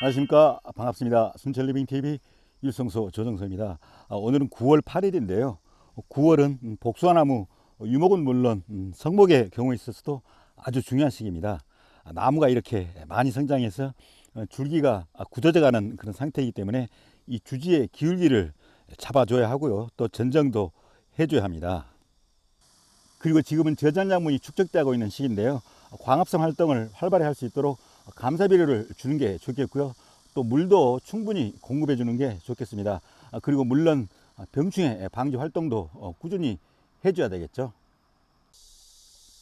안녕하십니까. 반갑습니다. 순천리빙TV 일성소 조정서입니다. 아, 오늘은 9월 8일인데요. 9월은 복숭아나무 유목은 물론 음, 성목의 경우에 있어서도 아주 중요한 시기입니다. 아, 나무가 이렇게 많이 성장해서 어, 줄기가 굳어져 가는 그런 상태이기 때문에 이 주지의 기울기를 잡아줘야 하고요. 또 전정도 해줘야 합니다. 그리고 지금은 저장작물이 축적되고 있는 시기인데요. 광합성 활동을 활발히 할 수 있도록 감사 비료를 주는 게 좋겠고요. 또 물도 충분히 공급해 주는 게 좋겠습니다. 아, 그리고 물론 병충해 방지 활동도 어, 꾸준히 해줘야 되겠죠.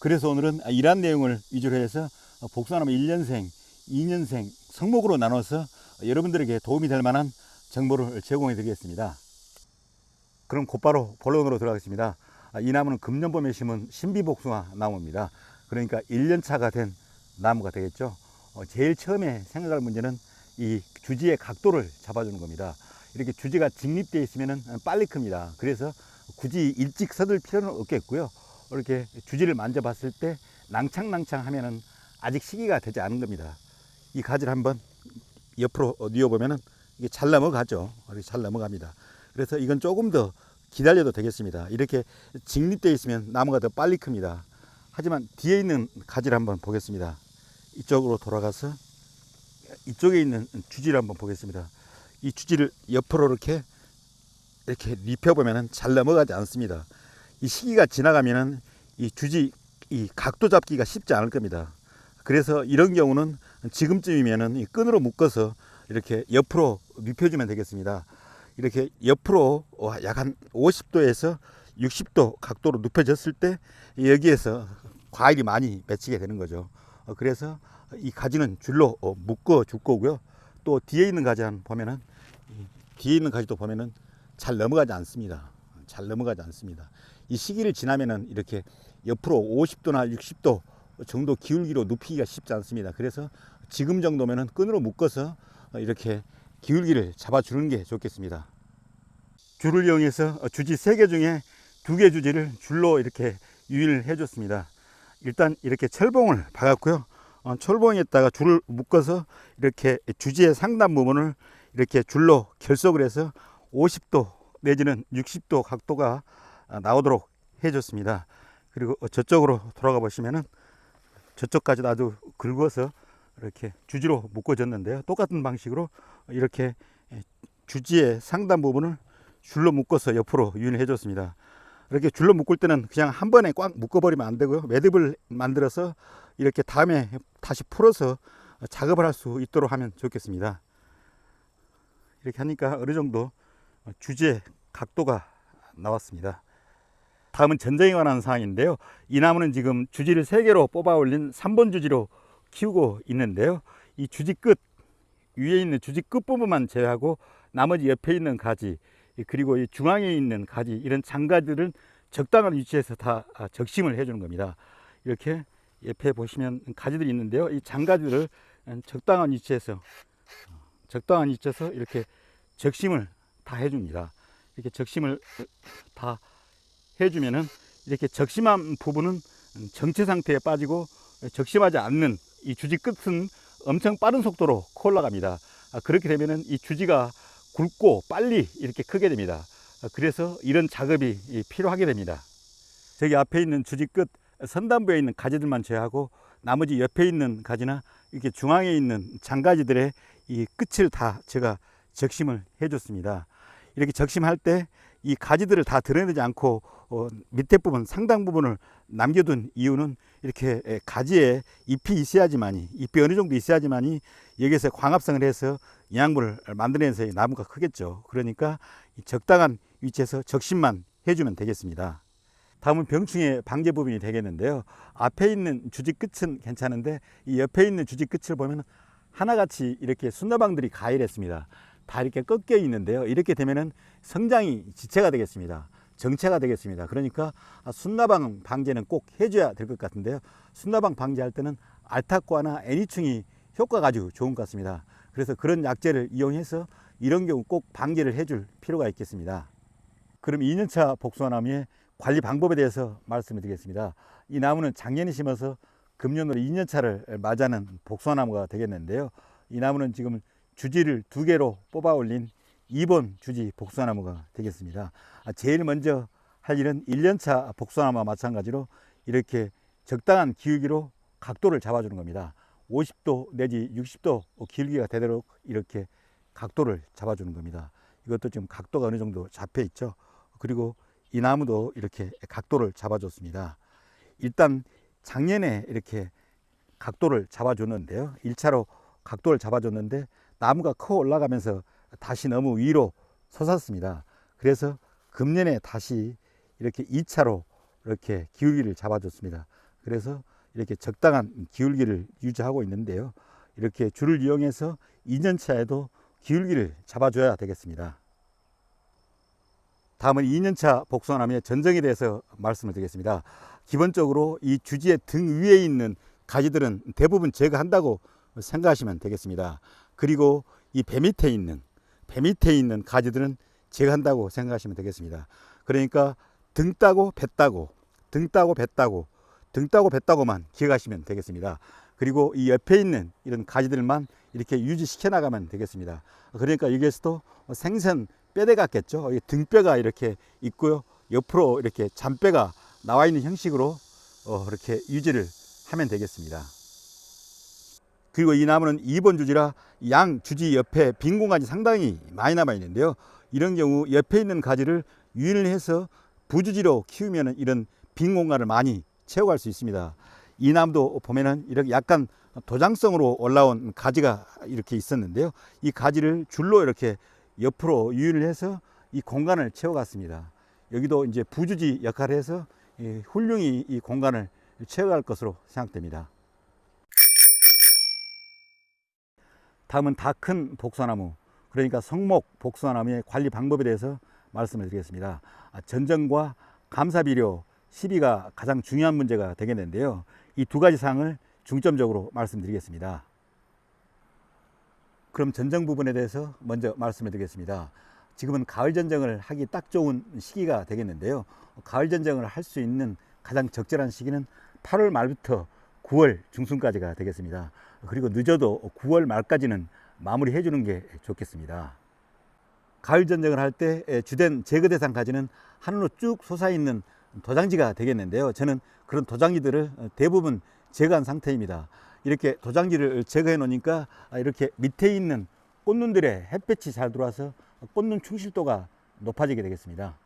그래서 오늘은 이러한 내용을 위주로 해서 복숭아나무 1년생, 2년생 성목으로 나눠서 여러분들에게 도움이 될 만한 정보를 제공해 드리겠습니다. 그럼 곧바로 본론으로 들어가겠습니다. 아, 이 나무는 금년봄에 심은 신비복숭아 나무입니다. 그러니까 1년차가 된 나무가 되겠죠. 어, 제일 처음에 생각할 문제는 이 주지의 각도를 잡아주는 겁니다. 이렇게 주지가 직립되어 있으면 빨리 큽니다. 그래서 굳이 일찍 서둘 필요는 없겠고요. 이렇게 주지를 만져봤을 때 낭창낭창 하면은 아직 시기가 되지 않은 겁니다. 이 가지를 한번 옆으로 뉘어보면은 이게 잘 넘어가죠. 이렇게 잘 넘어갑니다. 그래서 이건 조금 더 기다려도 되겠습니다. 이렇게 직립되어 있으면 나무가 더 빨리 큽니다. 하지만 뒤에 있는 가지를 한번 보겠습니다. 이쪽으로 돌아가서 이쪽에 있는 주지를 한번 보겠습니다. 이 주지를 옆으로 이렇게 이렇게 눕혀보면 잘 넘어가지 않습니다. 이 시기가 지나가면은 이 주지 이 각도 잡기가 쉽지 않을 겁니다. 그래서 이런 경우는 지금쯤이면은 이 끈으로 묶어서 이렇게 옆으로 눕혀주면 되겠습니다. 이렇게 옆으로 약 한 50도에서 60도 각도로 눕혀졌을 때 여기에서 과일이 많이 맺히게 되는 거죠. 어, 그래서 이 가지는 줄로 어, 묶어 줄 거고요. 또 뒤에 있는 가지 한 보면은 뒤에 있는 가지도 보면은 잘 넘어가지 않습니다. 잘 넘어가지 않습니다. 이 시기를 지나면은 이렇게 옆으로 50도나 60도 정도 기울기로 눕히기가 쉽지 않습니다. 그래서 지금 정도면은 끈으로 묶어서 이렇게 기울기를 잡아주는 게 좋겠습니다. 줄을 이용해서 주지 세 개 중에 두 개 주지를 줄로 이렇게 유인을 해줬습니다. 일단 이렇게 철봉을 박았고요. 어, 철봉에다가 줄을 묶어서 이렇게 주지의 상단 부분을 이렇게 줄로 결속을 해서 50도 내지는 60도 각도가 나오도록 해줬습니다. 그리고 저쪽으로 돌아가 보시면은 저쪽까지 아주 긁어서 이렇게 주지로 묶어졌는데요. 똑같은 방식으로 이렇게 주지의 상단 부분을 줄로 묶어서 옆으로 유인해 줬습니다. 이렇게 줄로 묶을 때는 그냥 한 번에 꽉 묶어버리면 안 되고요. 매듭을 만들어서 이렇게 다음에 다시 풀어서 작업을 할 수 있도록 하면 좋겠습니다. 이렇게 하니까 어느 정도 주제 각도가 나왔습니다. 다음은 전쟁에 관한 사항인데요. 이 나무는 지금 주지를 3개로 뽑아 올린 3번 주지로 키우고 있는데요. 이 주지 끝 위에 있는 주지 끝 부분만 제외하고 나머지 옆에 있는 가지 그리고 이 중앙에 있는 가지 이런 장가지들은 적당한 위치에서 다 아, 적심을 해주는 겁니다. 이렇게 옆에 보시면 가지들이 있는데요. 이 장가지를 적당한 위치에서 적당한 위치에서 이렇게 적심을 다 해줍니다. 이렇게 적심을 다 해주면은 이렇게 적심한 부분은 정체 상태에 빠지고 적심하지 않는 이 주지 끝은 엄청 빠른 속도로 올라갑니다. 아, 그렇게 되면은 이 주지가 굵고 빨리 이렇게 크게 됩니다. 그래서 이런 작업이 필요하게 됩니다. 저기 앞에 있는 주지 끝 선단부에 있는 가지들만 제외하고 나머지 옆에 있는 가지나 이렇게 중앙에 있는 장가지들의 이 끝을 다 제가 적심을 해줬습니다. 이렇게 적심할 때 이 가지들을 다 드러내지 않고 어, 밑에 부분 상당 부분을 남겨둔 이유는 이렇게 가지에 잎이 있어야지만이 잎이 어느 정도 있어야지만이 여기서 광합성을 해서 양분을 만들어내서 나무가 크겠죠. 그러니까 적당한 위치에서 적심만 해주면 되겠습니다. 다음은 병충해 방제 부분이 되겠는데요. 앞에 있는 주지 끝은 괜찮은데 이 옆에 있는 주지 끝을 보면 하나같이 이렇게 순나방들이 가열했습니다. 다 이렇게 꺾여 있는데요. 이렇게 되면은 성장이 지체가 되겠습니다. 정체가 되겠습니다. 그러니까 순나방 방제는 꼭 해줘야 될 것 같은데요. 순나방 방제할 때는 알타과나 애니충이 효과가 아주 좋은 것 같습니다. 그래서 그런 약재를 이용해서 이런 경우 꼭 방제를 해줄 필요가 있겠습니다. 그럼 2년차 복숭아나무의 관리 방법에 대해서 말씀을 드리겠습니다. 이 나무는 작년에 심어서 금년으로 2년차를 맞이하는 복숭아나무가 되겠는데요. 이 나무는 지금 주지를 두 개로 뽑아 올린 2번 주지 복숭아나무가 되겠습니다. 아, 제일 먼저 할 일은 1년차 복숭아나무와 마찬가지로 이렇게 적당한 기울기로 각도를 잡아주는 겁니다. 50도 내지 60도 기울기가 되도록 이렇게 각도를 잡아주는 겁니다. 이것도 지금 각도가 어느 정도 잡혀 있죠. 그리고 이 나무도 이렇게 각도를 잡아줬습니다. 일단 작년에 이렇게 각도를 잡아줬는데요. 1차로 각도를 잡아줬는데 나무가 커 올라가면서 다시 너무 위로 솟았습니다. 그래서 금년에 다시 이렇게 2차로 이렇게 기울기를 잡아줬습니다. 그래서 이렇게 적당한 기울기를 유지하고 있는데요. 이렇게 줄을 이용해서 2년차에도 기울기를 잡아줘야 되겠습니다. 다음은 2년차 복숭아나무의 전정에 대해서 말씀을 드리겠습니다. 기본적으로 이 주지의 등 위에 있는 가지들은 대부분 제거한다고 생각하시면 되겠습니다. 그리고 이 배 밑에 있는 배 밑에 있는 가지들은 제거한다고 생각하시면 되겠습니다. 그러니까 등 따고 배 따고 등 따고 배 따고 등 따고 배 따고만 기억하시면 되겠습니다. 그리고 이 옆에 있는 이런 가지들만 이렇게 유지시켜 나가면 되겠습니다. 그러니까 여기에서도 생선 뼈대 같겠죠. 이 등뼈가 이렇게 있고요. 옆으로 이렇게 잔뼈가 나와 있는 형식으로 어, 이렇게 유지를 하면 되겠습니다. 그리고 이 나무는 2번 주지라 양 주지 옆에 빈 공간이 상당히 많이 남아 있는데요. 이런 경우 옆에 있는 가지를 유인을 해서 부주지로 키우면 이런 빈 공간을 많이 채워갈 수 있습니다. 이 나무도 보면은 이렇게 약간 도장성으로 올라온 가지가 이렇게 있었는데요. 이 가지를 줄로 이렇게 옆으로 유인을 해서 이 공간을 채워갔습니다. 여기도 이제 부주지 역할을 해서 이 훌륭히 이 공간을 채워갈 것으로 생각됩니다. 다음은 다 큰 복숭아나무, 그러니까 성목 복숭아나무의 관리 방법에 대해서 말씀을 드리겠습니다. 아, 전정과 감사비료, 시비가 가장 중요한 문제가 되겠는데요. 이 두 가지 사항을 중점적으로 말씀드리겠습니다. 그럼 전정 부분에 대해서 먼저 말씀을 드리겠습니다. 지금은 가을 전정을 하기 딱 좋은 시기가 되겠는데요. 가을 전정을 할 수 있는 가장 적절한 시기는 8월 말부터 9월 중순까지가 되겠습니다. 그리고 늦어도 9월 말까지는 마무리해 주는 게 좋겠습니다. 가을 전정을 할 때 주된 제거 대상 가지는 하늘로 쭉 솟아 있는 도장지가 되겠는데요. 저는 그런 도장지들을 대부분 제거한 상태입니다. 이렇게 도장지를 제거해 놓으니까 이렇게 밑에 있는 꽃눈들의 햇볕이 잘 들어와서 꽃눈 충실도가 높아지게 되겠습니다.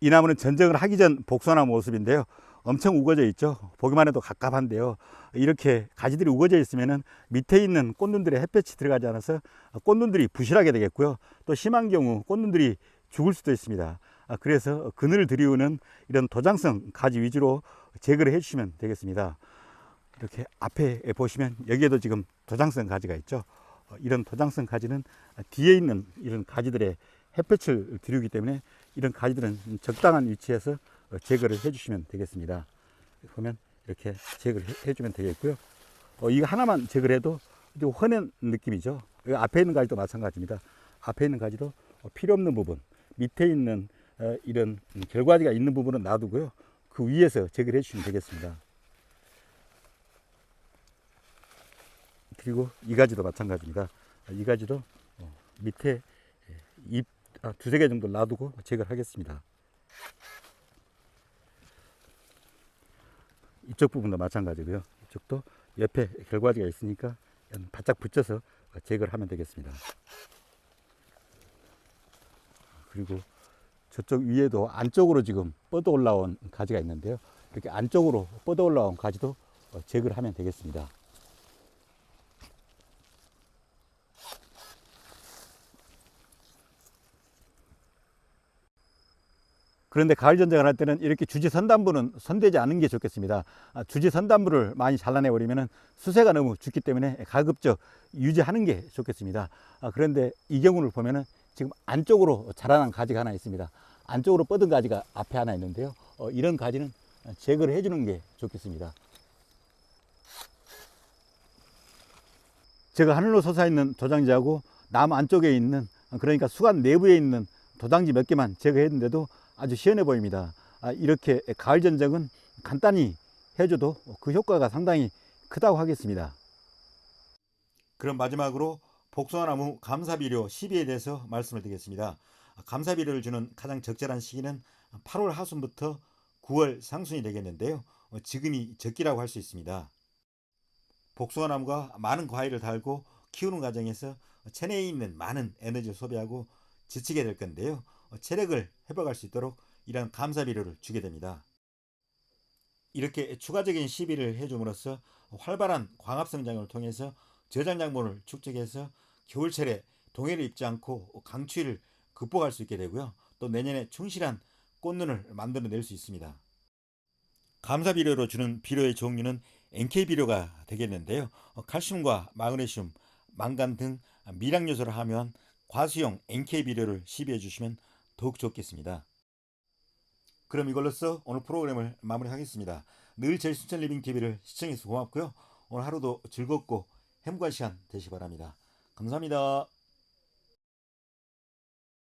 이 나무는 전정을 하기 전 복숭아나무 모습인데요. 엄청 우거져 있죠. 보기만 해도 갑갑한데요. 이렇게 가지들이 우거져 있으면 밑에 있는 꽃눈들의 햇볕이 들어가지 않아서 꽃눈들이 부실하게 되겠고요. 또 심한 경우 꽃눈들이 죽을 수도 있습니다. 아, 그래서 그늘을 들이우는 이런 도장성 가지 위주로 제거를 해 주시면 되겠습니다. 이렇게 앞에 보시면 여기에도 지금 도장성 가지가 있죠. 어, 이런 도장성 가지는 뒤에 있는 이런 가지들의 햇볕을 들이우기 때문에 이런 가지들은 적당한 위치에서 어, 제거를 해주시면 되겠습니다. 보면 이렇게 제거를 해- 해주면 되겠고요. 어, 이거 하나만 제거를 해도 좀 환한 느낌이죠. 앞에 있는 가지도 마찬가지입니다. 앞에 있는 가지도 어, 필요 없는 부분, 밑에 있는 어, 이런 음, 결과지가 있는 부분은 놔두고요. 그 위에서 제거를 해주시면 되겠습니다. 그리고 이 가지도 마찬가지입니다. 아, 이 가지도 어, 밑에 잎 아, 두세 개 정도 놔두고 제거를 하겠습니다. 이쪽 부분도 마찬가지고요. 이쪽도 옆에 결과지가 있으니까 바짝 붙여서 제거를 하면 되겠습니다. 그리고 저쪽 위에도 안쪽으로 지금 뻗어 올라온 가지가 있는데요. 이렇게 안쪽으로 뻗어 올라온 가지도 어, 제거를 하면 되겠습니다. 그런데 가을 전쟁을 할 때는 이렇게 주지 선단부는 선되지 않은 게 좋겠습니다. 아, 주지 선단부를 많이 잘라내 버리면 수세가 너무 죽기 때문에 가급적 유지하는 게 좋겠습니다. 아, 그런데 이 경우를 보면은 지금 안쪽으로 자라난 가지가 하나 있습니다. 안쪽으로 뻗은 가지가 앞에 하나 있는데요. 어, 이런 가지는 제거를 해주는 게 좋겠습니다. 제가 하늘로 솟아 있는 도장지하고 나무 안쪽에 있는 그러니까 수간 내부에 있는 도장지 몇 개만 제거했는데도 아주 시원해 보입니다. 아, 이렇게 가을 전정은 간단히 해줘도 그 효과가 상당히 크다고 하겠습니다. 그럼 마지막으로 복숭아나무 감사비료 시비에 대해서 말씀을 드리겠습니다. 감사비료를 주는 가장 적절한 시기는 8월 하순부터 9월 상순이 되겠는데요. 어, 지금이 적기라고 할 수 있습니다. 복숭아나무가 많은 과일을 달고 키우는 과정에서 체내에 있는 많은 에너지를 소비하고 지치게 될 건데요. 어, 체력을 회복할 수 있도록 이런 감사 비료를 주게 됩니다. 이렇게 추가적인 시비를 해줌으로써 활발한 광합 성장을 통해서 저장작물을 축적해서 겨울철에 동해를 입지 않고 강추위를 극복할 수 있게 되고요. 또 내년에 충실한 꽃눈을 만들어낼 수 있습니다. 감사 비료로 주는 비료의 종류는 NK 비료가 되겠는데요. 어, 칼슘과 마그네슘, 망간 등 미량 요소를 함유한 과수용 NK 비료를 시비해 주시면 더욱 좋겠습니다. 그럼 이걸로써 오늘 프로그램을 마무리하겠습니다. 늘 제일 순천 리빙 TV를 시청해서 고맙고요. 오늘 하루도 즐겁고 행복한 시간 되시기 바랍니다. 감사합니다.